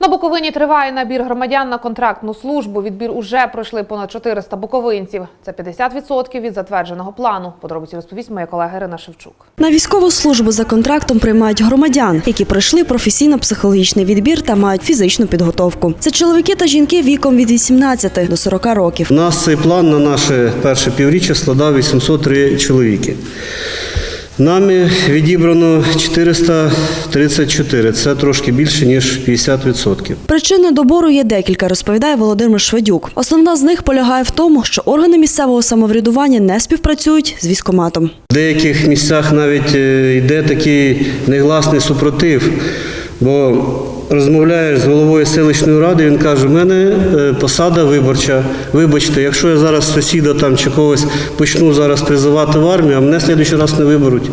На Буковині триває набір громадян на контрактну службу. Відбір уже пройшли понад 400 буковинців. Це 50% від затвердженого плану. Подробиці розповість моя колега Ірина Шевчук. На військову службу за контрактом приймають громадян, які пройшли професійно-психологічний відбір та мають фізичну підготовку. Це чоловіки та жінки віком від 18 до 40 років. У нас цей план на наше перше півріччя складав 803 чоловіки. Нами відібрано 434. Це трошки більше, ніж 50%. Причини добору є декілька, розповідає Володимир Шведюк. Основна з них полягає в тому, що органи місцевого самоврядування не співпрацюють з військоматом. В деяких місцях навіть е, йде такий негласний супротив, бо розмовляєш з головою селищної ради, він каже, в мене е, посада виборча. Вибачте, якщо я зараз сусіда там чи когось почну зараз призивати в армію, а мене слідуючий раз не виберуть.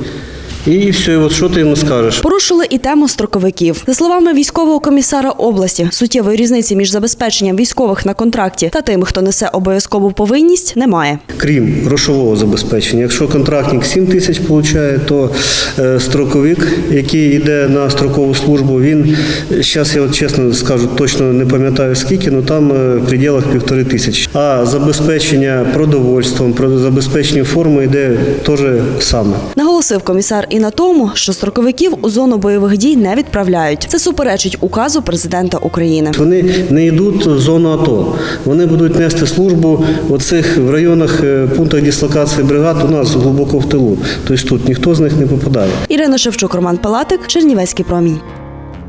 І, все, і от що ти йому скажеш? Порушили і тему строковиків. За словами військового комісара області, суттєвої різниці між забезпеченням військових на контракті та тим, хто несе обов'язкову повинність, немає. Крім грошового забезпечення. Якщо контрактник 7 тисяч отримує, то е, строковик, який йде на строкову службу, він зараз я от чесно скажу, точно не пам'ятаю скільки, але там е, в пределах півтори тисячі. А забезпечення продовольством, про- забезпечення форми йде теж саме. Наголосив комісар і на тому, що строковиків у зону бойових дій не відправляють. Це суперечить указу президента України. Вони не йдуть в зону АТО. Вони будуть нести службу в оцих в районах е, пунктах дислокації бригад у нас глибоко в тилу. Тобто тут ніхто з них не попадає. Ірина Шевчук, Роман Палатик, Чернівецький промінь.